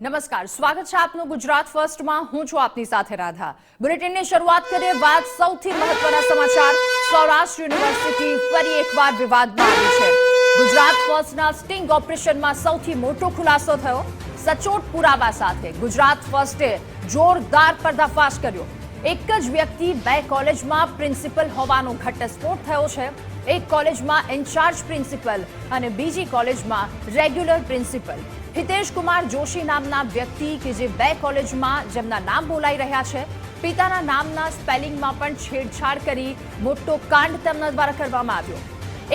નમસ્કાર, સ્વાગત છે આપનું ગુજરાત ફર્સ્ટમાં. હું છું આપની સાથે રાધા. બુલેટિનની શરૂઆત કરીએ વાત સૌથી મહત્વના સમાચાર. સૌરાષ્ટ્ર યુનિવર્સિટી ફરી એકવાર વિવાદમાં આવી છે. ગુજરાત ફર્સ્ટના સ્ટિંગ ઓપરેશનમાં સૌથી મોટો ખુલાસો થયો. સચોટ પુરાવા સાથે ગુજરાત ફર્સ્ટે જોરદાર પર્દાફાશ કર્યો. એક જ વ્યક્તિ બે કોલેજમાં પ્રિન્સિપલ હોવાનો ઘટસ્ફોટ થયો છે. એક કોલેજમાં ઇન્ચાર્જ પ્રિન્સિપલ અને બીજી કોલેજમાં રેગ્યુલર પ્રિન્સિપલ. હિતેશ કુમાર જોશી નામના વ્યક્તિ કે જે બે કોલેજમાં જેમના નામ બોલાઈ રહ્યા છે, પિતાના નામના સ્પેલિંગમાં પણ છેડછાડ કરી મોટો કાંડ તેમના દ્વારા કરવામાં આવ્યો.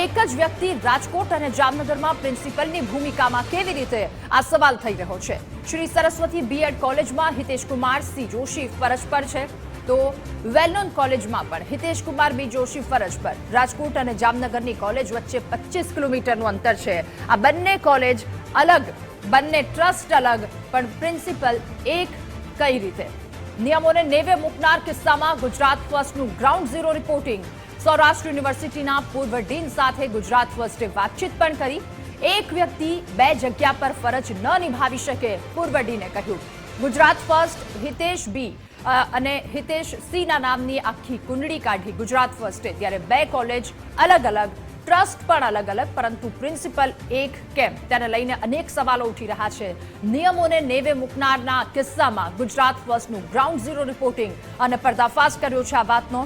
એક જ વ્યક્તિ રાજકોટ અને જામનગરમાં પ્રિન્સિપલની ભૂમિકામાં કેવી રીતે આ સવાલ થઈ રહ્યો છે? શ્રી સરસ્વતી બીએડ કોલેજમાં હિતેશ કુમાર, સી. જોશી ફરજ પર છે. તો વેલનોન કોલેજમાં પણ હિતેશ કુમાર, બી. જોશી ફરજ પર. રાજકોટ અને જામનગરની કોલેજ વચ્ચે પચીસ કિલોમીટરનું અંતર છે. આ બંને કોલેજ અલગ, બંને ટ્રસ્ટ અલગ, પણ પ્રિન્સિપલ એક કઈ રીતે? નિયમોને નેવે મૂકનાર કિસ્સામાં ગુજરાત ફર્સ્ટનું ગ્રાઉન્ડ ઝીરો રિપોર્ટિંગ. સૌરાષ્ટ્ર યુનિવર્સિટીના પૂર્વ ડીન સાથે ગુજરાત ફર્સ્ટે વાતચીત પણ કરી. એક વ્યક્તિ બે જગ્યા પર ફરજ ન નિભાવી શકે, પૂર્વ ડીને કહ્યું. ગુજરાત ફર્સ્ટ હિતેશ બી અને હિતેશ સીના નામની આખી કુંડળી કાઢી ગુજરાત ફર્સ્ટે, ત્યારે બે કોલેજ અલગ અલગ ટ્રસ્ટ પણ અલગ અલગ પરંતુ પ્રિન્સિપલ એક કેમ? તેને લઈને અનેક સવાલો ઉઠી રહ્યા છે. નિયમોને નેવે મૂકનારના કિસ્સામાં ગુજરાત ફર્સ્ટનું ગ્રાઉન્ડ ઝીરો રિપોર્ટિંગ અને પર્દાફાશ કર્યો છે આ વાતનો.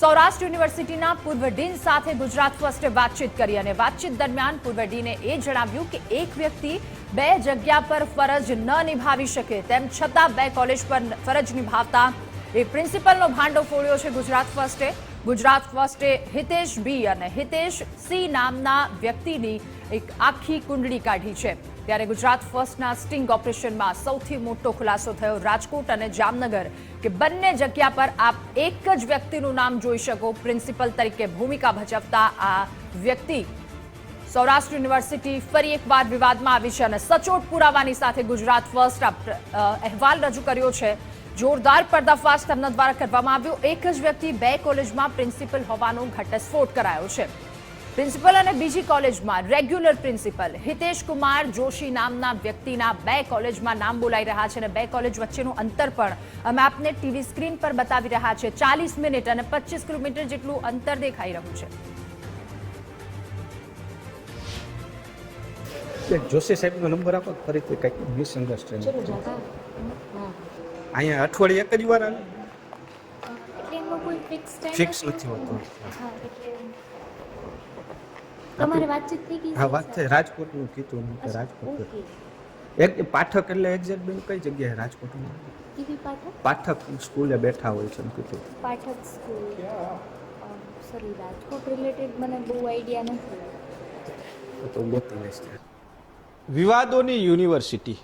સૌરાષ્ટ્ર યુનિવર્સિટીના પૂર્વ ડીન સાથે ગુજરાત ફર્સ્ટે વાતચીત કરી અને વાતચીત દરમિયાન પૂર્વ ડીને એ જણાવ્યું કે એક વ્યક્તિ બે જગ્યા પર ફરજ ન નિભાવી શકે, તેમ છતાં બે કોલેજ પર ફરજ નિભાવતા. એ પ્રિન્સિપલનો ભાંડો ફોડ્યો છે ગુજરાત ફર્સ્ટે ગુજરાત ફર્સ્ટે હિતેશ બી અને હિતેશ સી નામના વ્યક્તિની એક આખી કુંડળી કાઢી છે. ત્યારે ગુજરાત ફર્સ્ટના સ્ટિંગ ઓપરેશનમાં સૌથી મોટો ખુલાસો થયો રાજકોટ અને જામનગર, કે બંને જગ્યા પર આપ એક જ વ્યક્તિનું નામ જોઈ શકો. પ્રિન્સિપલ તરીકે ભૂમિકા ભજવતા આ વ્યક્તિ સૌરાષ્ટ્ર યુનિવર્સિટી ફરી એકવાર વિવાદમાં આવી છે અને સચોટ પુરાવાની સાથે ગુજરાત ફર્સ્ટ અહેવાલ રજૂ કર્યો છે. જોરદાર પર્દાફાશ તેમના દ્વારા કરવામાં આવ્યો. એક જ વ્યક્તિ બે કોલેજમાં પ્રિન્સિપલ હોવાનો ઘટસ્ફોટ કરાયો છે. પ્રિન્સિપલ અને બીજી કોલેજમાં રેગ્યુલર પ્રિન્સિપલ હિતેશ કુમાર જોશી નામના વ્યક્તિના બે કોલેજમાં નામ બોલાઈ રહ્યા છે અને બે કોલેજ વચ્ચેનું અંતર પણ અમે આપને ટીવી સ્ક્રીન પર બતાવી રહ્યા છે. ચાલીસ મિનિટ અને પચીસ કિલોમીટર જેટલું અંતર દેખાઈ રહ્યું છે. જોશી સાહેબનો નંબર આપો ફરીથી કંઈક મિસઅન્ડરસ્ટેન્ડિંગ. અહીંયા અઠવાડિયે એક જ વાર આવે? ફિક્સ નથી હોતો. તમારે વાતચીત થઈ ગઈ હા વાત થઈ રાજકોટનું કીધું મેં કે રાજકોટ. એક પાઠક એટલે એક્ઝેક્ટ બેન કઈ જગ્યાએ રાજકોટમાં? પાઠક? પાઠક સ્કૂલે બેઠા હોય છે એમ કીધું. Pathak school. Sorry Rajkot related મને બહુ આઈડિયા નથી. તો તો ગોતી લઈશ વિવાદોની યુનિવર્સિટી.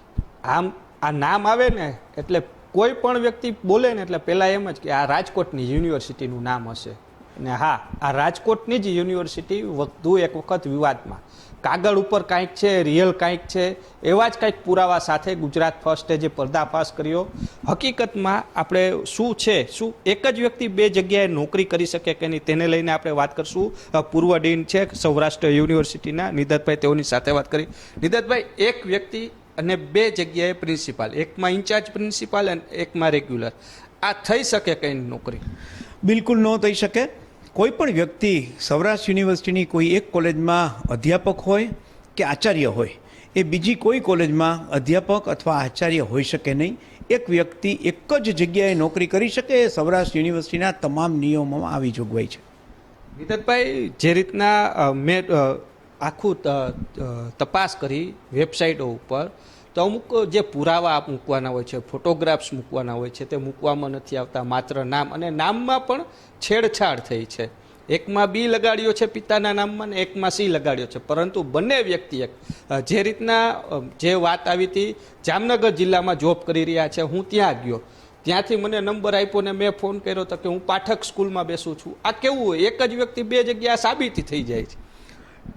આમ આ નામ આવે ને એટલે કોઈ પણ વ્યક્તિ બોલે ને એટલે પહેલાં એમ જ કે આ રાજકોટની યુનિવર્સિટીનું નામ હશે. ને હા, આ રાજકોટની જ યુનિવર્સિટી વધુ એક વખત વિવાદમાં. કાગળ ઉપર કાંઈક છે રિયલ કાંઈક છે, એવા જ કાંઈક પુરાવા સાથે ગુજરાત ફર્સ્ટે જે પર્દાફાશ કર્યો. હકીકતમાં આપણે શું છે, શું એક જ વ્યક્તિ બે જગ્યાએ નોકરી કરી શકે કે નહીં, તેને લઈને આપણે વાત કરશું. પૂર્વ ડીન છે, સૌરાષ્ટ્ર યુનિવર્સિટીના. નિદતભાઈ તેઓની સાથે વાત કરી. નિદતભાઈ, એક વ્યક્તિ અને બે જગ્યાએ પ્રિન્સિપાલ એકમાં ઇન્ચાર્જ પ્રિન્સિપાલ અને એકમાં રેગ્યુલર આ થઈ શકે કઈ નોકરી? બિલકુલ ન થઈ શકે. કોઈ પણ વ્યક્તિ સૌરાષ્ટ્ર યુનિવર્સિટીની કોઈ એક કોલેજમાં અધ્યાપક હોય કે આચાર્ય હોય એ બીજી કોઈ કોલેજમાં અધ્યાપક અથવા આચાર્ય હોઈ શકે નહીં. એક વ્યક્તિ એક જ જગ્યાએ નોકરી કરી શકે એ સૌરાષ્ટ્ર યુનિવર્સિટીના તમામ નિયમોમાં આવી જોગવાઈ છે. નિદતભાઈ જે રીતના મેં આખું તપાસ કરી વેબસાઇટો ઉપર. તો અમુક જે પુરાવા મૂકવાના હોય છે, ફોટોગ્રાફ્સ મૂકવાના હોય છે, તે મૂકવામાં નથી આવતા, માત્ર નામ અને નામમાં પણ છેડછાડ થઈ છે. એકમાં બી લગાડ્યો છે પિતાના નામમાં ને એકમાં સી લગાડ્યો છે. પરંતુ બંને વ્યક્તિ એક જે રીતના જે વાત આવી હતી, જામનગર જિલ્લામાં જોબ કરી રહ્યા છે, હું ત્યાં ગયો. ત્યાંથી મને નંબર આપ્યો ને મેં ફોન કર્યો તો કે હું પાઠક સ્કૂલમાં બેસું છું. આ કેવું હોય? એક જ વ્યક્તિ બે જગ્યા સાબિતી થઈ જાય છે.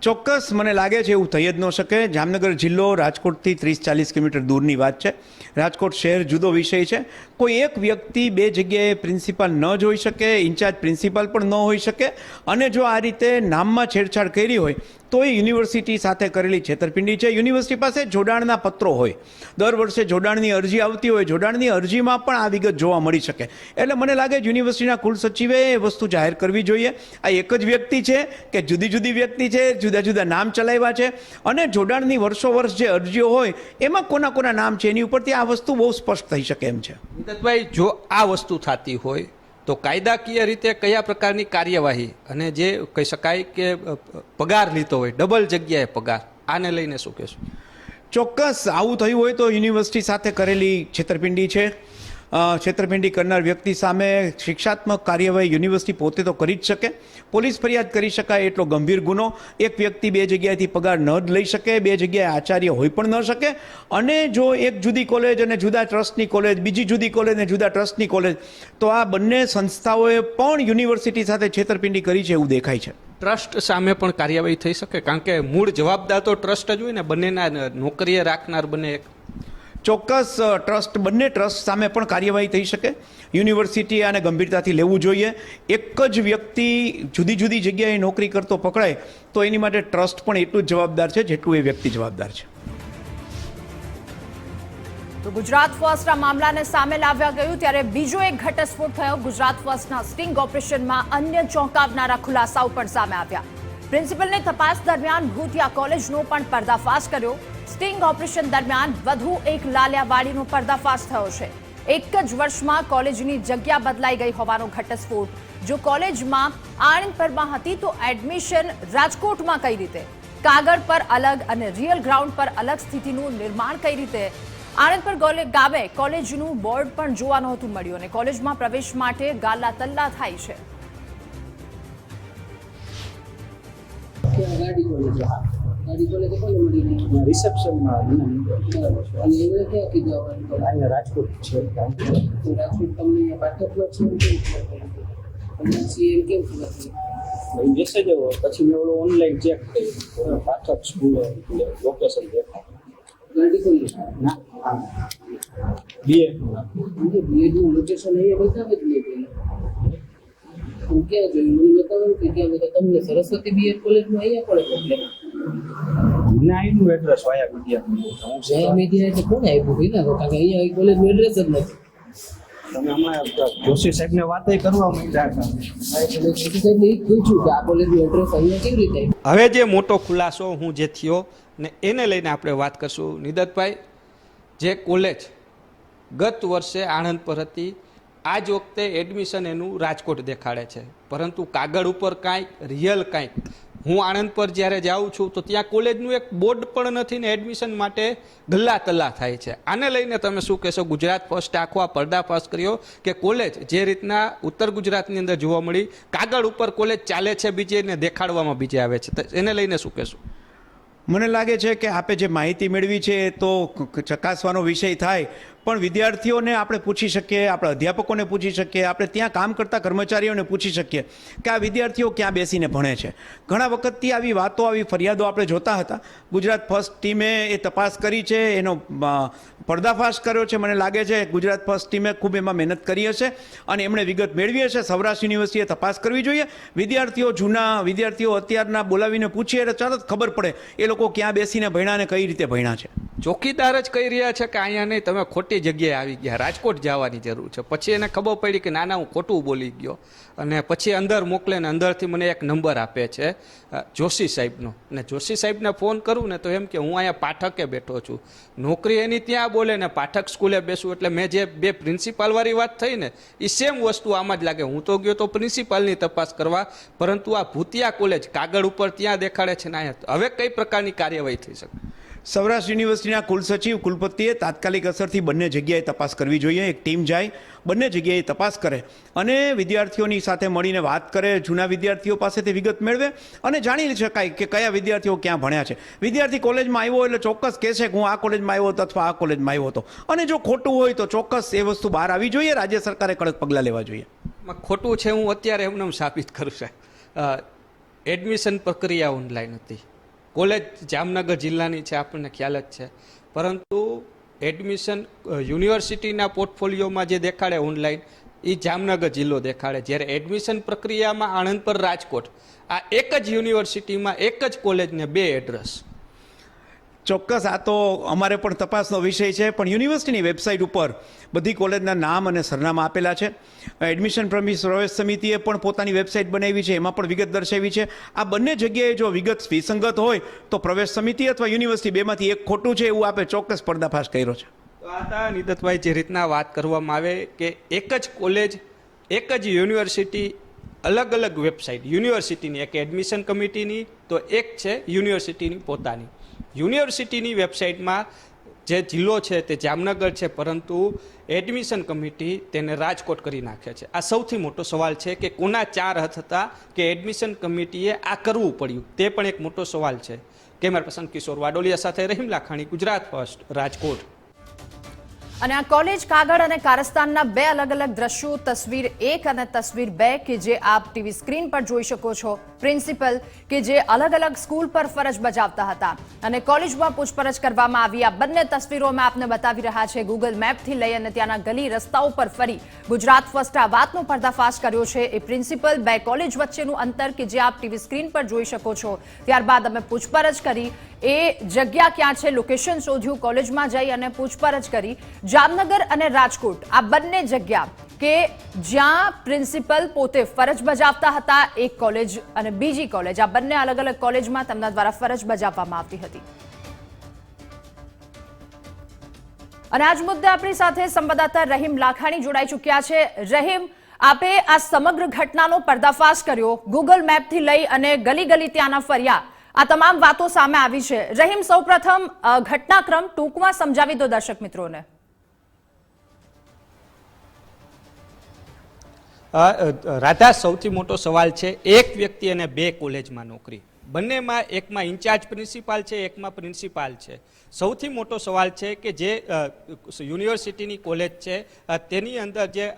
ચોક્કસ મને લાગે છે એવું થઈ જ ન શકે. જામનગર જિલ્લો રાજકોટથી ત્રીસ ચાલીસ કિલોમીટર દૂરની વાત છે. રાજકોટ શહેર જુદો વિષય છે. કોઈ એક વ્યક્તિ બે જગ્યાએ પ્રિન્સિપાલ ન જોઈ શકે, ઇન્ચાર્જ પ્રિન્સિપાલ પણ ન હોઈ શકે. અને જો આ રીતે નામમાં છેડછાડ કરી હોય તો એ યુનિવર્સિટી સાથે કરેલી છેતરપિંડી છે. યુનિવર્સિટી પાસે જોડાણના પત્રો હોય. દર વર્ષે જોડાણની અરજી આવતી હોય. જોડાણની અરજીમાં પણ આ વિગત જોવા મળી શકે. એટલે મને લાગે યુનિવર્સિટીના કુલસચિવે એ વસ્તુ જાહેર કરવી જોઈએ. આ એક જ વ્યક્તિ છે કે જુદી જુદી વ્યક્તિ છે, જુદા જુદા નામ ચલાવ્યા છે અને જોડાણની વર્ષો વર્ષ જે અરજીઓ હોય, એમાં કોના કોના નામ છે એની ઉપરથી આ વસ્તુ બહુ સ્પષ્ટ થઈ શકે એમ છે. નિતતભાઈ જો આ વસ્તુ થતી હોય તો કાયદાકીય રીતે કયા પ્રકારની કાર્યવાહી અને જે કહી શકાય કે પગાર લીધો હોય, ડબલ જગ્યાએ પગાર, આને લઈને શું કહેશું? ચોક્કસ, આવું થયું હોય તો યુનિવર્સિટી સાથે કરેલી છેતરપિંડી છે. છેતરપિંડી કરનાર વ્યક્તિ સામે શિક્ષાત્મક કાર્યવાહી યુનિવર્સિટી પોતે તો કરી જ શકે. પોલીસ ફરિયાદ કરી શકાય એટલો ગંભીર ગુનો. એક વ્યક્તિ બે જગ્યાએથી પગાર ન લઈ શકે, બે જગ્યાએ આચાર્ય હોઈ પણ ન શકે. અને જો એક જુદી કોલેજ અને જુદા ટ્રસ્ટની કોલેજ, બીજી જુદી કોલેજ અને જુદા ટ્રસ્ટની કોલેજ, તો આ બંને સંસ્થાઓએ પણ યુનિવર્સિટી સાથે છેતરપિંડી કરી છે એવું દેખાય છે. ટ્રસ્ટ સામે પણ કાર્યવાહી થઈ શકે? કારણ કે મૂળ જવાબદાર તો ટ્રસ્ટ જ હોય ને, બંનેના નોકરીએ રાખનાર બંને ચોક્કસ ટ્રસ્ટ, બંને ટ્રસ્ટ સામે પણ કાર્યવાહી થઈ શકે. યુનિવર્સિટી આને ગંભીરતાથી લેવું જોઈએ. એક જ વ્યક્તિ જુદી જુદી જગ્યાએ નોકરી કરતો પકડાય, તો એની માટે ટ્રસ્ટ પણ એટલું જ જવાબદાર છે જેટલું એ વ્યક્તિ જવાબદાર છે. તો ગુજરાત ફર્સ્ટ આ મામલાને સામે લાવ્યા ગયું ત્યારે બીજો એક ઘટસ્ફોટ થયો. ગુજરાત ફર્સ્ટના સ્ટિંગ ઓપરેશનમાં અન્ય ચોંકાવનારા ખુલાસાઓ પણ સામે આવ્યા. પ્રિન્સિપલની તપાસ દરમિયાન ભૂતિયા કોલેજનો પણ પર્દાફાશ કર્યો. સ્ટિંગ ઓપરેશન દરમિયાન વધુ એક લાલિયાવાડીનો પર્દાફાશ થયો છે. એક જ વર્ષમાં કોલેજની જગ્યા બદલાઈ ગઈ હોવાનો ઘટસ્ફોટ. જો કોલેજમાં આણંદપરમાં હતી તો એડમિશન રાજકોટમાં કઈ રીતે? કાગળ પર અલગ અને રિયલ ગ્રાઉન્ડ પર અલગ સ્થિતિનું નિર્માણ કઈ રીતે? આણંદ પર કોલે- ગામે કોલેજનું બોર્ડ પણ જોવા નહોતું મળ્યું અને કોલેજમાં પ્રવેશ માટે ગાલા તલ્લા થાય છે. કોલેજ ગાડી કોલેજ કોને મળી ગઈ રિસેપ્શનમાં અને એમને ક્યાં કીધું અહીંયા રાજકોટ છે રાજકોટ તમને પાઠકમાં છે? પછી એમ કેમ ખબર પડી? મેસેજ આવ્યો. પછી મેં ઓલું ઓનલાઈન ચેક કર્યું. પાઠક સ્કૂલ લોકેશન દેખાય. ગાડી કોલેજ ના બી બીએડનું લોકેશન અહીંયા બતાવે જ નહીં પહેલા હું ક્યાં જોયું? મને કે ત્યાં બધા તમને સરસ્વતી બીએડ કોલેજમાં અહીંયા પડે પ્રોબ્લેમ મને આવ્યું એડ્રેસ વાયા મીડિયા હું જય મીડિયા એટલે કોને આપ્યું? ભાઈ કારણ કે અહીંયા એ કોલેજનું એડ્રેસ જ નથી. તમે હમણાં જોશી સાહેબને વાતય કરવા માંડ્યા હતા. આ એટલે મેં કીધું સાહેબને એ જ પૂછ્યું કે આ કોલેજનું એડ્રેસ અહીંયા કેવી રીતે આવ્યું હવે જે મોટો ખુલાસો હું જે થયો ને એને લઈને આપણે વાત કરશું. નિદતભાઈ જે કોલેજ ગત વર્ષે આણંદ પર હતી આ જ વખતે એડમિશન એનું રાજકોટ દેખાડે છે. પરંતુ કાગળ ઉપર કાંઈક રિયલ કાંઈક હું આણંદ પર જ્યારે જાઉં છું, તો ત્યાં કોલેજનું એક બોર્ડ પણ નથી ને એડમિશન માટે ગલ્લા તલ્લા થાય છે. આને લઈને તમે શું કહેશો? ગુજરાત ફર્સ્ટ, આખો આ પર્દાફાશ કર્યો કે કોલેજ જે રીતના ઉત્તર ગુજરાતની અંદર જોવા મળી, કાગળ ઉપર કોલેજ ચાલે છે બીજે ને દેખાડવામાં બીજે આવે છે. એને લઈને શું કહેશું? મને લાગે છે કે આપે જે માહિતી મેળવી છે એ તો ચકાસવાનો વિષય થાય પણ વિદ્યાર્થીઓને આપણે પૂછી શકીએ, આપણે અધ્યાપકોને પૂછી શકીએ, આપણે ત્યાં કામ કરતા કર્મચારીઓને પૂછી શકીએ કે આ વિદ્યાર્થીઓ ક્યાં બેસીને ભણે છે. ઘણા વખતથી આવી વાતો, આવી ફરિયાદો આપણે જોતા હતા. ગુજરાત ફર્સ્ટ ટીમે એ તપાસ કરી છે, એનો પર્દાફાશ કર્યો છે. મને લાગે છે ગુજરાત ફર્સ્ટ ટીમે ખૂબ એમાં મહેનત કરી હશે અને એમણે વિગત મેળવી હશે. સૌરાષ્ટ્ર યુનિવર્સિટીએ તપાસ કરવી જોઈએ. વિદ્યાર્થીઓ જૂના, વિદ્યાર્થીઓ અત્યારના બોલાવીને પૂછીએ એટલે ચાલો ખબર પડે એ લોકો ક્યાં બેસીને ભણ્યા ને કઈ રીતે ભણ્યા છે. ચોકીદાર જ કહી રહ્યા છે કે અહીંયા નહીં, તમે ખોટી જગ્યાએ આવી ગયા. રાજકોટ જવાની જરૂર છે. પછી એને ખબર પડી કે નાના, હું ખોટું બોલી ગયો. અને પછી અંદર મોકલે ને અંદરથી મને એક નંબર આપે છે જોશી સાહેબનો. અને જોશી સાહેબને ફોન કરું ને તો એમ કે હું અહીંયા પાઠકે બેઠો છું. નોકરી એની ત્યાં બોલે ને પાઠક સ્કૂલે બેસું એટલે મેં જે બે પ્રિન્સિપાલવાળી વાત થઈ ને એ સેમ વસ્તુ આમાં જ લાગે. હું તો ગયો તો પ્રિન્સિપાલની તપાસ કરવા, પરંતુ આ ભૂતિયા કોલેજ કાગળ ઉપર ત્યાં દેખાડે છે ને અહીંયા. હવે કઈ પ્રકારની કાર્યવાહી થઈ શકે? સૌરાષ્ટ્ર યુનિવર્સિટીના કુલસચિવ કુલપતિએ તાત્કાલિક અસરથી બંને જગ્યાએ તપાસ કરવી જોઈએ. એક ટીમ જાય, બંને જગ્યાએ તપાસ કરે અને વિદ્યાર્થીઓની સાથે મળીને વાત કરે, જૂના વિદ્યાર્થીઓ પાસેથી વિગત મેળવે અને જાણી શકાય કે કયા વિદ્યાર્થીઓ ક્યાં ભણ્યા છે. વિદ્યાર્થી કોલેજમાં આવ્યો એટલે ચોક્કસ કહેશે કે હું આ કોલેજમાં આવ્યો હતો અથવા આ કોલેજમાં આવ્યો હતો. અને જો ખોટું હોય તો ચોક્કસ એ વસ્તુ બહાર આવી જોઈએ. રાજ્ય સરકારે કડક પગલાં લેવા જોઈએ. ખોટું છે હું અત્યારે એમને સાબિત કરું સાહેબ એડમિશન પ્રક્રિયા ઓનલાઈન હતી. કોલેજ જામનગર જિલ્લાની છે, આપણને ખ્યાલ જ છે. પરંતુ એડમિશન યુનિવર્સિટીના પોર્ટફોલિયોમાં જે દેખાડે ઓનલાઈન એ જામનગર જિલ્લો દેખાડે. જ્યારે એડમિશન પ્રક્રિયામાં આણંદ પર રાજકોટ, આ એક જ યુનિવર્સિટીમાં એક જ કોલેજને બે એડ્રેસ. ચોક્કસ આ તો અમારે પણ તપાસનો વિષય છે, પણ યુનિવર્સિટીની વેબસાઇટ ઉપર બધી કોલેજના નામ અને સરનામા આપેલા છે. એડમિશન પ્રમિસ પ્રવેશ સમિતિએ પણ પોતાની વેબસાઇટ બનાવી છે, એમાં પણ વિગત દર્શાવી છે. આ બંને જગ્યાએ જો વિગત વિસંગત હોય, તો પ્રવેશ સમિતિ અથવા યુનિવર્સિટી બેમાંથી એક ખોટું છે એવું આપે ચોક્કસ પર્દાફાશ કર્યો છે. હતા નિદતભાઈ જે રીતના વાત કરવામાં આવે કે એક જ કોલેજ, એક જ યુનિવર્સિટી, અલગ અલગ વેબસાઇટ, યુનિવર્સિટીની, એક એડમિશન કમિટીની, તો એક છે યુનિવર્સિટીની પોતાની. યુનિવર્સિટીની વેબસાઇટમાં જે જિલ્લો છે તે જામનગર છે, પરંતુ એડમિશન કમિટી તેને રાજકોટ કરી નાખે છે. આ સૌથી મોટો સવાલ છે કે કોના ચાર હાથ હતા કે એડમિશન કમિટીએ આ કરવું પડ્યું? તે પણ એક મોટો સવાલ છે. કેમેરા પસંદ કિશોર વાડોલિયા સાથે રહીમ લાખાણી, ગુજરાત ફર્સ્ટ, રાજકોટ. અને આ કોલેજ કાગળ અને કારસ્તાનના બે અલગ અલગ દ્રશ્યો, તસવીર એક અને તસવીર બે, કે જે આપ ટીવી સ્ક્રીન પર જોઈ શકો છો. પ્રિન્સિપલ, કે જે અલગ અલગ સ્કૂલ પર ફરજ બજાવતા હતા. અને કોલેજમાં પૂછપરછ કરવામાં આવી. આ બંને તસવીરોમાં આપને બતાવી રહ્યા છે. ગૂગલ મેપથી લઈ અને ત્યાંના ગલી રસ્તાઓ પર ફરી ગુજરાત ફર્સ્ટ આ વાતનો પર્દાફાશ કર્યો છે. એ પ્રિન્સિપલ, બે કોલેજ વચ્ચેનું અંતર, કે જે આપ ટીવી સ્ક્રીન પર જોઈ શકો છો. ત્યારબાદ અમે પૂછપરછ કરી. એ જગ્યા ક્યાં છે? લોકેશન શોધ્યું, કોલેજમાં જઈ અને પૂછપરછ કરી. જામનગર અને રાજકોટ, આ બંને જગ્યા કે જ્યાં પ્રિન્સિપલ પોતે ફરજ બજાવતા હતા, એક કોલેજ અને બીજી કોલેજ, આ બંને અલગ અલગ કોલેજમાં તેમના દ્વારા ફરજ બજાવવામાં આવતી હતી. અને આજ મુદ્દે આપણી સાથે સંવાદદાતા રહીમ લાખાણી જોડાઈ ચૂક્યા છે. રહીમ, આપે આ સમગ્ર ઘટનાનો પર્દાફાશ કર્યો. ગૂગલ મેપથી લઈ અને ગલી ગલી ત્યાંના ફર્યા. આ તમામ વાતો સામે આવી છે. રહીમ, સૌપ્રથમ ઘટનાક્રમ ટૂંકમાં સમજાવી દો દર્શક મિત્રોને. રાધા, સૌથી મોટો સવાલ છે, એક વ્યક્તિ અને બે કોલેજમાં નોકરી. બંનેમાં એકમાં ઇન્ચાર્જ પ્રિન્સિપાલ છે, એકમાં પ્રિન્સિપાલ છે. સૌથી મોટો સવાલ છે કે જે યુનિવર્સિટીની કોલેજ છે તેની અંદર જ-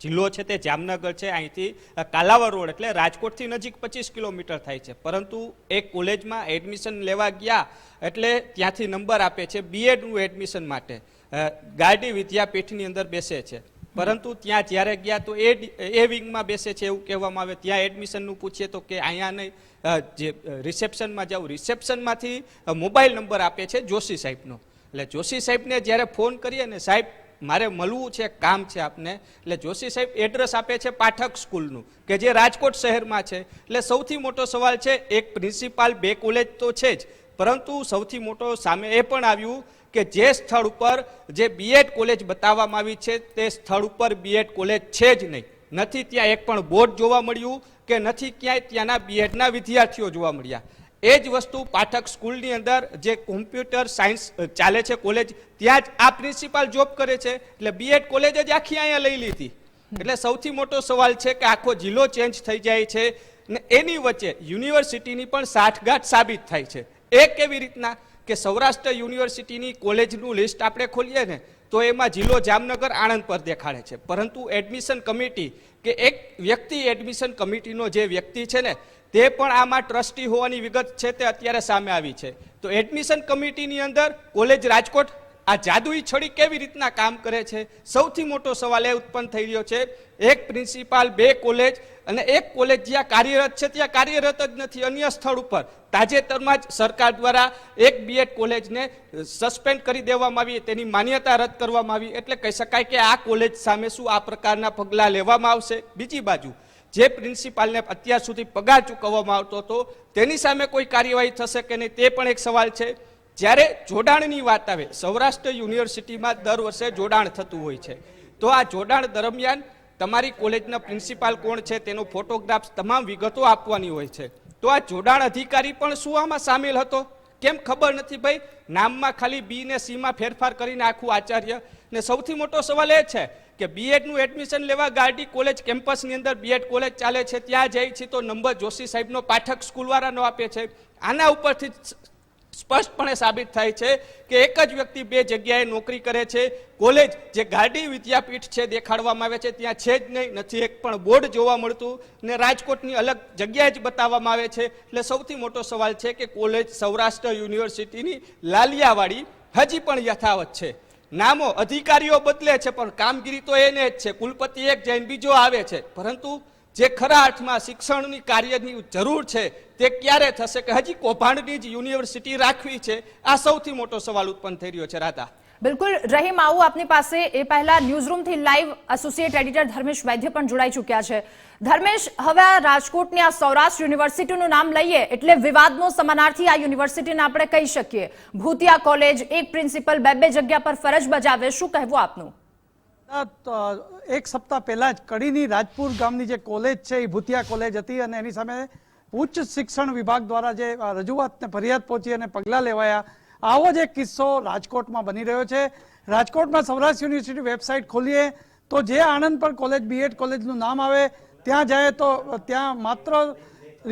જિલ્લો છે તે જામનગર છે, અહીંથી કાલાવર રોડ એટલે રાજકોટથી નજીક પચીસ કિલોમીટર થાય છે. પરંતુ એક કોલેજમાં એડમિશન લેવા ગયા એટલે ત્યાંથી નંબર આપે છે બીએડનું એડમિશન માટે. ગાર્ડી વિદ્યાપીઠની અંદર બેસે છે. પરંતુ ત્યાં જ્યારે ગયા તો એ એ વિંગમાં બેસે છે એવું કહેવામાં આવે. ત્યાં એડમિશનનું પૂછીએ તો કે અહીંયા નહીં જે રિસેપ્શનમાં જાઉં રિસેપ્શનમાંથી મોબાઈલ નંબર આપે છે જોશી સાહેબનો. એટલે જોશી સાહેબને જ્યારે ફોન કરીએ ને સાહેબ મારે મળવું છે, કામ છે આપને. એટલે જોશી સાહેબ એડ્રેસ આપે છે પાઠક સ્કૂલનું, કે જે રાજકોટ શહેરમાં છે. એટલે સૌથી મોટો સવાલ છે, એક પ્રિન્સિપાલ બે કોલેજ તો છે જ, પરંતુ સૌથી મોટો સામે એ પણ આવ્યું કે જે સ્થળ ઉપર જે બીએડ કોલેજ બતાવવામાં આવી છે, તે સ્થળ ઉપર બીએડ કોલેજ છે જ નહીં. નથી ત્યાં એક પણ બોર્ડ જોવા મળ્યું કે નથી ક્યાંય ત્યાંના બીએડના વિદ્યાર્થીઓ જોવા મળ્યા. એ જ વસ્તુ પાઠક સ્કૂલની અંદર જે કોમ્પ્યુટર સાયન્સ ચાલે છે કોલેજ ત્યાં જ આ પ્રિન્સિપાલ જોબ કરે છે. એટલે બીએડ કોલેજ જ આખી અહીંયા લઈ લીધી. એટલે સૌથી મોટો સવાલ છે કે આખો જિલ્લો ચેન્જ થઈ જાય છે ને એની વચ્ચે યુનિવર્સિટીની પણ સાઠગાંઠ સાબિત થાય છે. એ કેવી રીતના? કે સૌરાષ્ટ્ર યુનિવર્સિટીની કોલેજનું લિસ્ટ આપણે ખોલીએ ને, તો એમાં જિલ્લો જામનગર આણંદ પર દેખાડે છે. પરંતુ એડમિશન કમિટી કે એક વ્યક્તિ એડમિશન કમિટીનો જે વ્યક્તિ છે ને તે પણ આમાં ટ્રસ્ટી હોવાની વિગત છે, તે અત્યારે સામે આવી છે. તો એડમિશન કમિટીની અંદર કોલેજ રાજકોટ આ જાદુઈ છડી કેવી રીતના કામ કરે છે? સૌથી મોટો સવાલ એ ઉત્પન્ન થઈ રહ્યો છે. એક પ્રિન્સિપાલ, બે કોલેજ અને એક કોલેજ જ્યાં કાર્યરત છે, ત્યાં કાર્યરત જ નથી, અન્ય સ્થળ ઉપર. તાજેતરમાં જ સરકાર દ્વારા એક બીએડ કોલેજને સસ્પેન્ડ કરી દેવામાં આવી, તેની માન્યતા રદ કરવામાં આવી. એટલે કહી શકાય કે આ કોલેજ સામે શું આ પ્રકારના પગલાં લેવામાં આવશે? બીજી બાજુ જે પ્રિન્સિપાલને અત્યાર સુધી પગાર ચૂકવવામાં આવતો હતો, તેની સામે કોઈ કાર્યવાહી થશે કે નહીં, તે પણ એક સવાલ છે. જ્યારે જોડાણની વાત આવે, સૌરાષ્ટ્ર યુનિવર્સિટીમાં દર વર્ષે જોડાણ થતું હોય છે. તો આ જોડાણ દરમિયાન તમારી કોલેજના પ્રિન્સિપાલ કોણ છે, તેનો ફોટોગ્રાફ્સ તમામ વિગતો આપવાની હોય છે. તો આ જોડાણ અધિકારી પણ શું આમાં સામેલ હતો? કેમ ખબર નથી ભાઈ? નામમાં ખાલી બી ને સીમાં ફેરફાર કરીને આખું આચાર્ય? ને સૌથી મોટો સવાલ એ છે કે બીએડનું એડમિશન લેવા ગાર્ડી કોલેજ કેમ્પસની અંદર બીએડ કોલેજ ચાલે છે, ત્યાં જાય છે તો નંબર જોશી સાહેબનો પાઠક સ્કૂલ વાળાનો આપે છે. આના ઉપરથી સ્પષ્ટપણે સાબિત થાય છે કે એક જ વ્યક્તિ બે જગ્યાએ નોકરી કરે છે. કોલેજ જે ગાર્ડી વિદ્યાપીઠ છે દેખાડવામાં આવે છે, ત્યાં છે જ નહીં, નથી એક પણ બોર્ડ જોવા મળતું ને રાજકોટની અલગ જગ્યાએ જ બતાવવામાં આવે છે. એટલે સૌથી મોટો સવાલ છે કે કોલેજ સૌરાષ્ટ્ર યુનિવર્સિટીની લાલિયાવાડી હજી પણ યથાવત છે. નામો અધિકારીઓ બદલે છે, પણ કામગીરી તો એને જ છે. કુલપતિ એક જઈને બીજો આવે છે. પરંતુ જે ખરા અર્થમાં શિક્ષણની કાર્યની જરૂર છે, તે ક્યારે થશે કે હજી કૌભાંડની જ યુનિવર્સિટી રાખવી છે? આ સૌથી મોટો સવાલ ઉત્પન્ન થઈ રહ્યો છે, રાધા. બિલકુલ, રહીમ આવું આપની પાસે એ પહેલા ન્યૂઝરૂમથી live associate editor Dharmesh Vaidya પણ જોડાઈ ચૂક્યા છે. ધર્મેશ, હવે આ રાજકોટની આ સૌરાષ્ટ્ર યુનિવર્સિટીનું નામ લઈએ એટલે વિવાદનો સમાનાર્થી આ યુનિવર્સિટીને આપણે કહી શકીએ. ભૂતિયા કોલેજ, એક પ્રિન્સિપલ, બે બે જગ્યા પર ફરજ બજાવે, શું કહેવું આપનું? એક સપ્તાહ પહેલા જ કડીની રાજપુર ગામની જે કોલેજ છે, એ ભૂતિયા કોલેજ હતી અને એની સામે ઉચ્ચ શિક્ષણ વિભાગ દ્વારા જે રજૂઆતને ફરિયાદ પહોંચી અને પગલાં લેવાયા. આવો જ એક કિસ્સો રાજકોટમાં બની રહ્યો છે. રાજકોટમાં સૌરાષ્ટ્ર યુનિવર્સિટી વેબસાઇટ ખોલીએ તો જે આણંદ પર કોલેજ બીએડ કોલેજનું નામ આવે, ત્યાં જાય તો ત્યાં માત્ર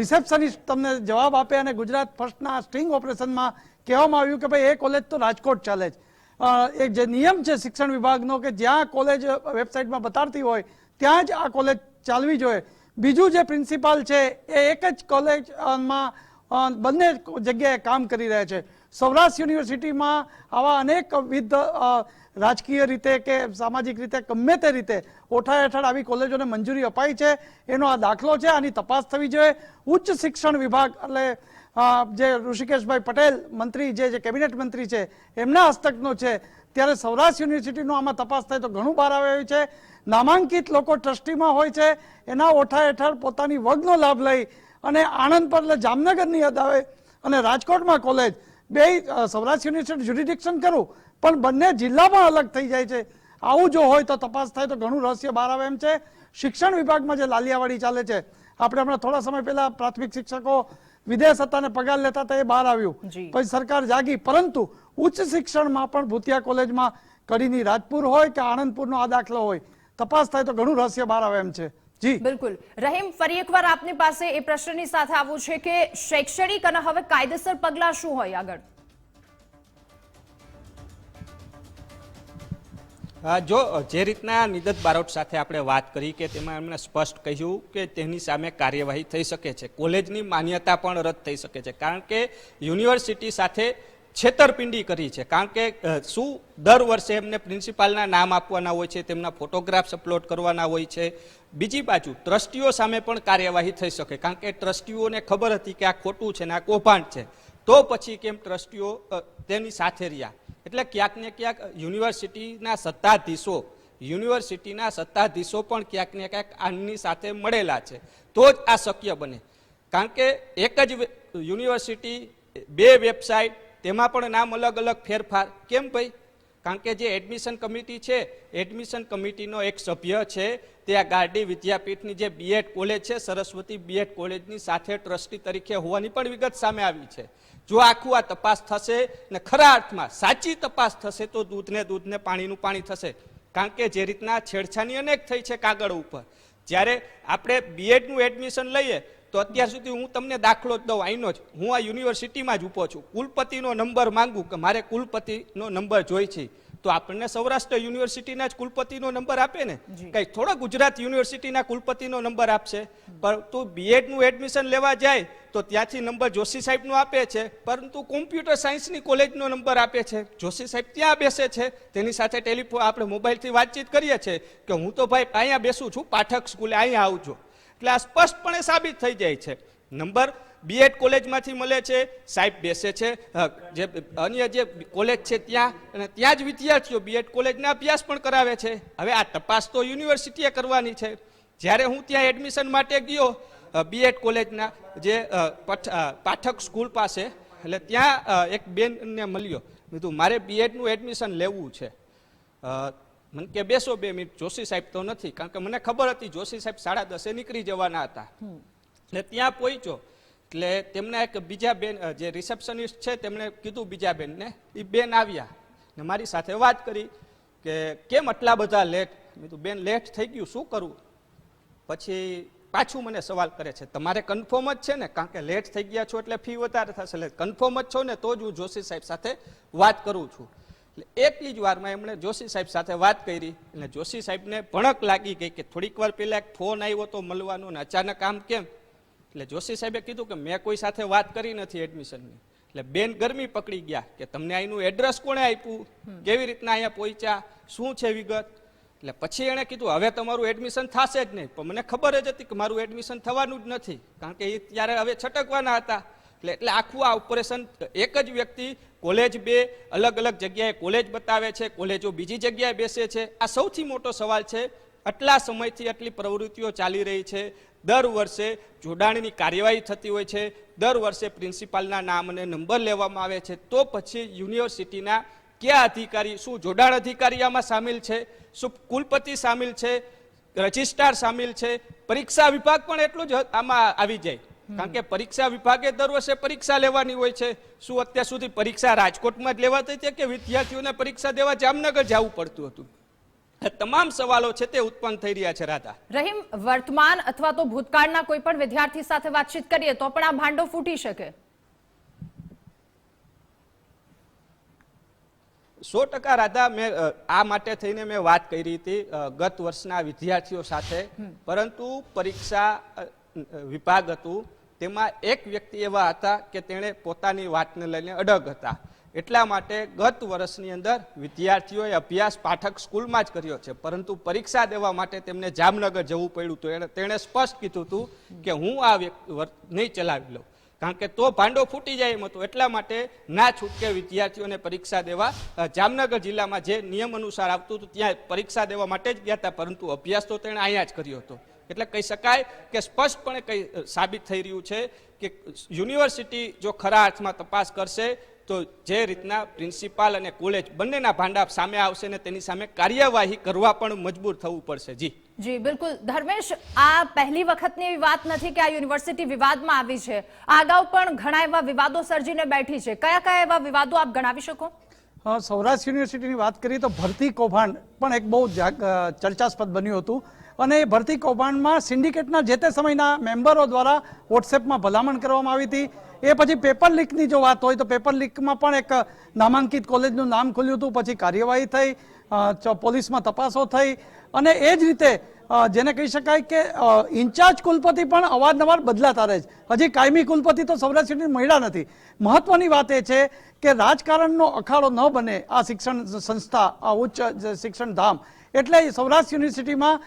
રિસેપ્શનિસ્ટ તમને જવાબ આપે અને ગુજરાત ફર્સ્ટના સ્ટ્રિંગ ઓપરેશનમાં કહેવામાં આવ્યું કે ભાઈ, એ કોલેજ તો રાજકોટ ચાલે છે. એક જે નિયમ છે શિક્ષણ વિભાગનો કે જ્યાં કોલેજ વેબસાઇટમાં બતાડતી હોય, ત્યાં જ આ કોલેજ ચાલવી જોઈએ. બીજું જે પ્રિન્સિપાલ છે, એ એક જ કોલેજમાં બંને જગ્યાએ કામ કરી રહ્યા છે. સૌરાષ્ટ્ર યુનિવર્સિટીમાં આવા અનેકવિધ અ, રાજકીય રીતે કે સામાજિક રીતે ગમે તે રીતે ઓઠા હેઠળ આવી કોલેજોને મંજૂરી અપાઈ છે. એનો આ દાખલો છે. આની તપાસ થવી જોઈએ. ઉચ્ચ શિક્ષણ વિભાગ એટલે જે ઋષિકેશભાઈ પટેલ મંત્રી જે જે કેબિનેટ મંત્રી છે એમના હસ્તકનો છે. ત્યારે સૌરાષ્ટ્ર યુનિવર્સિટીનો આમાં તપાસ થાય તો ઘણું બહાર આવ્યું છે. નામાંકિત લોકો ટ્રસ્ટીમાં હોય છે. એના ઓઠા હેઠળ પોતાની વગનો લાભ લઈ અને આણંદ પર એટલે જામનગરની યાદ આવે અને રાજકોટમાં કોલેજ બે સૌરાષ્ટ્ર યુનિવર્સિટી જ્યુરિડિક્શન કરું પણ બંને જિલ્લામાં અલગ થઈ જાય છે. આવું જો હોય તો તપાસ થાય તો ઘણું રહસ્ય બહાર આવે એમ છે. શિક્ષણ વિભાગમાં જે લાલિયાવાડી ચાલે છે આપણે હમણાં થોડા સમય પહેલા પ્રાથમિક શિક્ષકો વિદેશ હતા અને પગાર લેતા હતા એ બહાર આવ્યું. પછી સરકાર જાગી પરંતુ ઉચ્ચ શિક્ષણમાં પણ ભૂતિયા કોલેજમાં કડીની રાજપુર હોય કે આણંદપુરનો આ દાખલો હોય તપાસ થાય તો ઘણું રહસ્ય બહાર આવે એમ છે. જી. બિલકુલ. રહીમ ફરી એકવાર આપની પાસે એ પ્રશ્નની સાથે આવું છે કે શૈક્ષણિક અને હવે કાયદેસર પગલાં શું હોય આગળ? હા, જો જે રીતના નિદત બારોટ સાથે આપણે વાત કરી કે તેમાં એમણે સ્પષ્ટ કહ્યું કે તેની સામે કાર્યવાહી થઈ શકે છે. કોલેજની માન્યતા પણ રદ થઈ શકે છે. કારણ કે યુનિવર્સિટી સાથે છેતરપિંડી કરી છે. કારણ કે શું દર વર્ષે એમને પ્રિન્સિપાલના નામ આપવાના હોય છે, તેમના ફોટોગ્રાફ્સ અપલોડ કરવાના હોય છે. બીજી બાજુ, ટ્રસ્ટીઓ સામે પણ કાર્યવાહી થઈ શકે. કારણ કે ટ્રસ્ટીઓને ખબર હતી કે આ ખોટું છે ને આ કૌભાંડ છે. તો પછી કેમ ટ્રસ્ટીઓ તેની સાથે રહ્યા? એટલે ક્યાંક ને ક્યાંક યુનિવર્સિટીના સત્તાધીશો યુનિવર્સિટીના સત્તાધીશો પણ ક્યાંક ને ક્યાંક આની સાથે મળેલા છે. તો જ આ શક્ય બને. કારણ કે એક જ યુનિવર્સિટી, બે વેબસાઇટ તેમાં પણ નામ અલગ અલગ ફેરફાર. કેમ ભાઈ? કારણ કે જે એડમિશન કમિટી છે એડમિશન કમિટીનો એક સભ્ય છે, તે આ ગાર્ડી વિદ્યાપીઠની જે બીએડ કોલેજ છે, સરસ્વતી બીએડ કોલેજની સાથે ટ્રસ્ટી તરીકે હોવાની પણ વિગત સામે આવી છે. જો આખું આ તપાસ થશે ને ખરા અર્થમાં સાચી તપાસ થશે તો દૂધને દૂધને પાણીનું પાણી થશે. કારણ કે જે રીતના છેડછાની અનેક થઈ છે કાગળ ઉપર. જ્યારે આપણે બીએડનું એડમિશન લઈએ તો અત્યાર સુધી હું તમને દાખલો જ દઉં અહીંનો જ. હું આ યુનિવર્સિટીમાં જ ઊભો છું. કુલપતિનો નંબર માંગુ કે મારે કુલપતિનો નંબર જોઈ છે. તો આપણને સૌરાષ્ટ્ર યુનિવર્સિટીના જ કુલપતિનો નંબર આપે ને? કઈ થોડો ગુજરાત યુનિવર્સિટીના કુલપતિનો નંબર આપશે. પરંતુ બીએડનું એડમિશન લેવા જાય તો ત્યાંથી નંબર જોશી સાહેબનો આપે છે. પરંતુ કોમ્પ્યુટર સાયન્સની કોલેજનો નંબર આપે છે. જોશી સાહેબ ત્યાં બેસે છે. તેની સાથે ટેલિફોન આપણે મોબાઈલથી વાતચીત કરીએ છીએ કે હું તો ભાઈ અહીંયા બેસું છું પાઠક સ્કૂલે અહીંયા આવજો. એટલે આ સ્પષ્ટપણે સાબિત થઈ જાય છે. નંબર બીએડ કોલેજમાંથી મળે છે, સાહેબ બેસે છે જે, અન્ય જે કોલેજ છે ત્યાં, અને ત્યાં જ વિદ્યાર્થીઓ બીએડ કોલેજના અભ્યાસ પણ કરાવે છે. હવે આ તપાસ તો યુનિવર્સિટીએ કરવાની છે. જ્યારે હું ત્યાં એડમિશન માટે ગયો બીએડ કોલેજના જે પઠ- પાઠક સ્કૂલ પાસે, એટલે ત્યાં એક બેનને મળ્યો. કીધું, મારે બીએડનું એડમિશન લેવું છે. મને કે બેસો બે મિનિટ જોશી સાહેબ તો નથી કારણ કે મને ખબર હતી જોશી સાહેબ સાડા દસે નીકળી જવાના હતા. એટલે ત્યાં પહોંચ્યો. એટલે તેમના એક બીજા બેન જે રિસેપ્શનિસ્ટ છે તેમણે કીધું બીજા બેનને એ બેન આવ્યા. ને મારી સાથે વાત કરી કે કેમ આટલા બધા લેટ મેં કીધું બેન લેટ થઈ ગયું શું કરવું પછી પાછું મને સવાલ કરે છે તમારે કન્ફર્મ જ છે ને? કારણ કે લેટ થઈ ગયા છો એટલે ફી વધારે થશે. એટલે કન્ફર્મ જ છો ને તો જ હું જોશી સાહેબ સાથે વાત કરું છું. એટલે એટલી જ વારમાં એમણે જોશી સાહેબ સાથે વાત કરી એટલે જોશી સાહેબને ભણક લાગી ગઈ કે થોડીક વાર પહેલા એક ફોન આવ્યો તો મળવાનો ને અચાનક આમ કેમ? એટલે જોશી સાહેબે કીધું કે મેં કોઈ સાથે વાત કરી નથી એડમિશનની. એટલે બેન ગરમી પકડી ગયા કે તમને અહીંનું એડ્રેસ કોણે આપ્યું? કેવી રીતના અહીંયા પહોંચ્યા? શું છે વિગત? એટલે પછી એણે કીધું હવે તમારું એડમિશન થશે જ નહીં. પણ મને ખબર જ હતી કે મારું એડમિશન થવાનું જ નથી. કારણ કે એ ત્યારે હવે છટકવાના હતા. એટલે એટલે આખું આ ઓપરેશન એક જ વ્યક્તિ કોલેજ બે અલગ અલગ જગ્યાએ કોલેજ બતાવે છે, કોલેજો બીજી જગ્યાએ બેસે છે. આ સૌથી મોટો સવાલ છે, આટલા સમયથી આટલી પ્રવૃત્તિઓ ચાલી રહી છે. દર વર્ષે જોડાણની કાર્યવાહી થતી હોય છે. દર વર્ષે પ્રિન્સિપાલના નામ અને નંબર લેવામાં આવે છે. તો પછી યુનિવર્સિટીના કયા અધિકારી, શું જોડાણ અધિકારી આમાં સામેલ છે? શું કુલપતિ સામેલ છે? રજિસ્ટ્રાર સામેલ છે? પરીક્ષા વિભાગ પણ એટલું જ આમાં આવી જાય. કારણ કે પરીક્ષા વિભાગે દર વર્ષે પરીક્ષા લેવાની હોય છે. શું અત્યાર સુધી પરીક્ષા રાજકોટમાં જ લેવાતી હતી કે વિદ્યાર્થીઓને પરીક્ષા દેવા જામનગર જવું પડતું હતું? તમામ સવાલો છે તે ઉત્પન્ન થઈ રહ્યા છે રાધા. રહીમ વર્તમાન અથવા તો ભૂતકાળના કોઈ પણ વિદ્યાર્થી સાથે વાતચીત કરીએ તો પણ આ ભાંડો ફૂટી શકે. સો ટકા રાધા મેં આ માટે થઈને મેં વાત કરી હતી ગત વર્ષના વિદ્યાર્થીઓ સાથે. પરંતુ પરીક્ષા વિભાગ હતું તેમાં એક વ્યક્તિ એવા હતા કે તેણે પોતાની વાતને લઈને અડગ હતા. એટલા માટે ગત વર્ષની અંદર વિદ્યાર્થીઓએ અભ્યાસ પાઠક સ્કૂલમાં જ કર્યો છે. પરંતુ પરીક્ષા દેવા માટે તેમને જામનગર જવું પડ્યું હતું એણે તેણે સ્પષ્ટ કીધું હતું કે હું આ વ્યક્તિ નહીં ચલાવી લઉં. કારણ કે તો ભાંડો ફૂટી જાય એમ હતું. એટલા માટે ના છૂટકે વિદ્યાર્થીઓને પરીક્ષા દેવા જામનગર જિલ્લામાં જે નિયમ અનુસાર આવતું હતું, ત્યાં પરીક્ષા દેવા માટે જ ગયા હતા. પરંતુ અભ્યાસ તો તેણે અહીંયા જ કર્યો હતો. એટલે કહી શકાય કે સ્પષ્ટપણે કઈ સાબિત થઈ રહ્યું છે કે યુનિવર્સિટી જો ખરા અર્થમાં તપાસ કરશે તો જે રીતના પ્રિન્સિપાલ અને કોલેજ બંનેના ભાંડા સામે આવશે ને તેની સામે કાર્યવાહી કરવા પણ મજબૂર થવું પડશે. જી. જી બિલકુલ. ધર્મેશ આ પહેલી વખતની એવી વાત નથી કે આ યુનિવર્સિટી વિવાદમાં આવી છે. આ અગાઉ પણ ઘણા એવા વિવાદો સર્જીને બેઠી છે. કયા કયા એવા વિવાદો આપ ગણાવી શકો? સૌરાષ્ટ્ર યુનિવર્સિટીની વાત કરીએ તો ભરતી કૌભાંડ પણ એક બહુ ચર્ચાસ્પદ બન્યું હતું. અને એ ભરતી કૌભાંડમાં સિન્ડિકેટના જે તે સમયના મેમ્બરો દ્વારા વોટ્સએપમાં ભલામણ કરવામાં આવી હતી. એ પછી પેપર લીકની જો વાત હોય તો પેપર લીકમાં પણ એક નામાંકિત કોલેજનું નામ ખુલ્યું હતું, પછી કાર્યવાહી થઈ પોલીસમાં તપાસો થઈ. અને એ જ રીતે જેને કહી શકાય કે ઇન્ચાર્જ કુલપતિ પણ અવારનવાર બદલાતા રહે છે. હજી કાયમી કુલપતિ તો સૌરાષ્ટ્ર યુનિવર્સિટી મળ્યા નથી. મહત્વની વાત એ છે કે રાજકારણનો અખાડો ન બને આ શિક્ષણ સંસ્થા, આ ઉચ્ચ શિક્ષણ ધામ એટલે સૌરાષ્ટ્ર યુનિવર્સિટીમાં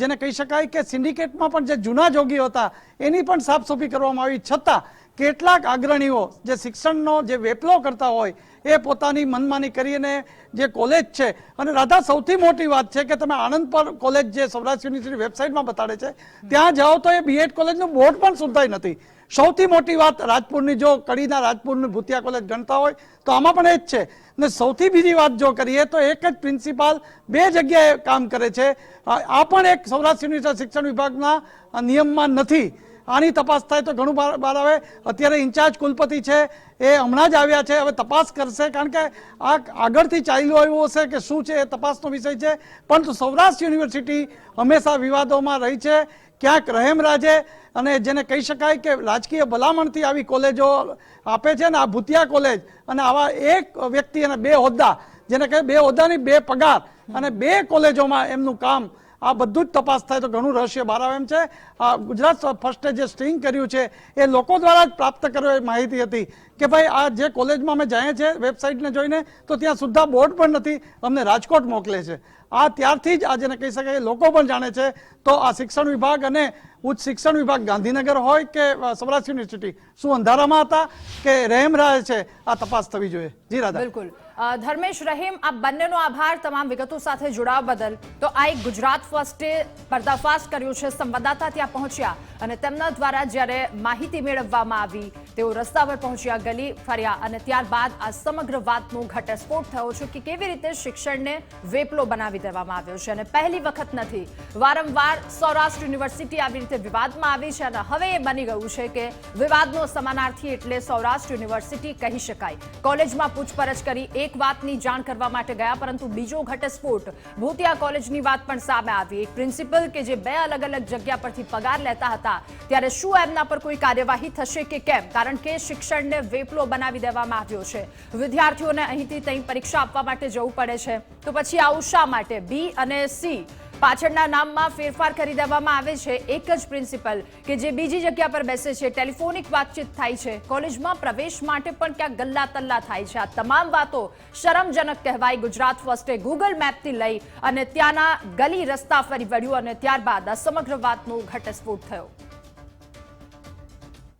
જેને કહી શકાય કે સિન્ડિકેટમાં પણ જે જૂના જોગીઓ હતા, એની પણ સાફસૂફી કરવામાં આવી. છતાં કેટલાક અગ્રણીઓ જે શિક્ષણનો જે વેપલો કરતા હોય, એ પોતાની મનમાની કરીને જે કોલેજ છે, અને રાધા, સૌથી મોટી વાત છે કે તમે આનંદ પર કોલેજ જે સૌરાષ્ટ્ર યુનિવર્સિટી વેબસાઇટમાં બતાડે છે, ત્યાં જાઓ તો એ બીએડ કોલેજનું બોર્ડ પણ સુધાઈ નથી. સૌથી મોટી વાત રાજપુરની, જો કડીના રાજપુરની ભૂતિયા કોલેજ ગણતા હોય, તો આમાં પણ એ જ છે. ને સૌથી બીજી વાત જો કરીએ, તો એક જ પ્રિન્સિપાલ બે જગ્યાએ કામ કરે છે. આ પણ એક સૌરાષ્ટ્ર યુનિવર્સિટી શિક્ષણ વિભાગના નિયમમાં નથી. આની તપાસ થાય તો ઘણું બહાર આવે. અત્યારે ઇન્ચાર્જ કુલપતિ છે, એ હમણાં જ આવ્યા છે. હવે તપાસ કરશે, કારણ કે આ આગળથી ચાલ્યું આવ્યું હશે કે શું છે એ તપાસનો વિષય છે. પરંતુ સૌરાષ્ટ્ર યુનિવર્સિટી હંમેશા વિવાદોમાં રહી છે. ક્યાંક રહેમ રાજે અને જેને કહી શકાય કે રાજકીય ભલામણથી આવી કોલેજો આપે છે ને આ ભૂતિયા કોલેજ અને આવા એક વ્યક્તિ અને બે હોદ્દા, જેને કહે બે હોદ્દાની બે પગાર અને બે કોલેજોમાં એમનું કામ, આ બધું જ તપાસ થાય તો ઘણું રહસ્ય બહાર આવે એમ છે. આ ગુજરાત ફર્સ્ટે જે સ્ટ્રિંગ કર્યું છે, એ લોકો દ્વારા જ પ્રાપ્ત કર્યો એ માહિતી હતી કે ભાઈ આ જે કોલેજમાં અમે જઈએ છીએ, વેબસાઇટને જોઈને, તો ત્યાં સુદ્ધા બોર્ડ પણ નથી, અમને રાજકોટ મોકલે છે. આ ત્યારથી જ આજે કહી શકાય, લોકો પણ જાણે છે. તો આ શિક્ષણ વિભાગ અને ઉચ્ચ શિક્ષણ વિભાગ ગાંધીનગર હોય કે સૌરાષ્ટ્ર યુનિવર્સિટી, શું અંધારામાં હતા કે, રહેમ રહે છે, આ તપાસ થવી જોઈએ. જી, રાધા. બિલકુલ. ધર્મેશ રહીમ આ બંનેનો આભાર. તમામ વિગતો સાથે જોડાવા બદલ. તો આ એક ગુજરાત ફર્સ્ટે પર્દાફાશ કર્યું છે. સંવાદદાતા ત્યાં પહોંચ્યા અને તેમના દ્વારા જ્યારે માહિતી મેળવવામાં આવી, તેઓ રસ્તા પર પહોંચ્યા, ગલી ફર્યા અને ત્યારબાદ આ સમગ્ર વાતનો ઘટસ્ફોટ થયો છે કે કેવી રીતે શિક્ષણને વેપલો બનાવી દેવામાં આવ્યો છે. અને પહેલી વખત નથી. વારંવાર સૌરાષ્ટ્ર યુનિવર્સિટી આવી રીતે વિવાદમાં આવી છે અને હવે એ બની ગયું છે કે વિવાદનો સમાનાર્થી એટલે સૌરાષ્ટ્ર યુનિવર્સિટી કહી શકાય. કોલેજમાં પૂછપરછ કરી એક વાતની જાણ કરવા માટે ગયા, પરંતુ બીજો ઘટસ્ફોટ ભૂતિયા કોલેજની વાત પણ સામે આવી. એક પ્રિન્સિપલ કે જે બે અલગ અલગ જગ્યા પરથી પગાર લેતા હતા, ત્યારે શું એમના પર કોઈ કાર્યવાહી થશે કે કેમ? કારણ કે શિક્ષણને વેપલો બનાવી દેવામાં આવ્યો છે. વિદ્યાર્થીઓને અહીંથી ત્યાં પરીક્ષા આપવા માટે જવું પડે છે. તો પછી આવું શા માટે? બી અને સી? પાછળના નામમાં ફેરફાર કરી દેવામાં આવે છે. એક જ પ્રિન્સિપલ કે જે બીજી જગ્યા પર બેસે છે. ટેલિફોનિક વાતચીત થાય છે. કોલેજમાં પ્રવેશ માટે પણ ક્યાં ગલ્લા તલ્લા થાય છે. આ તમામ વાતો શરમજનક કહેવાય. ગુજરાત ફર્સ્ટે ગૂગલ મેપથી લઈ અને ત્યાંના ગલી રસ્તા ફરી વળ્યું અને ત્યારબાદ આ સમગ્ર વાતનો ઘટસ્ફોટ થયો.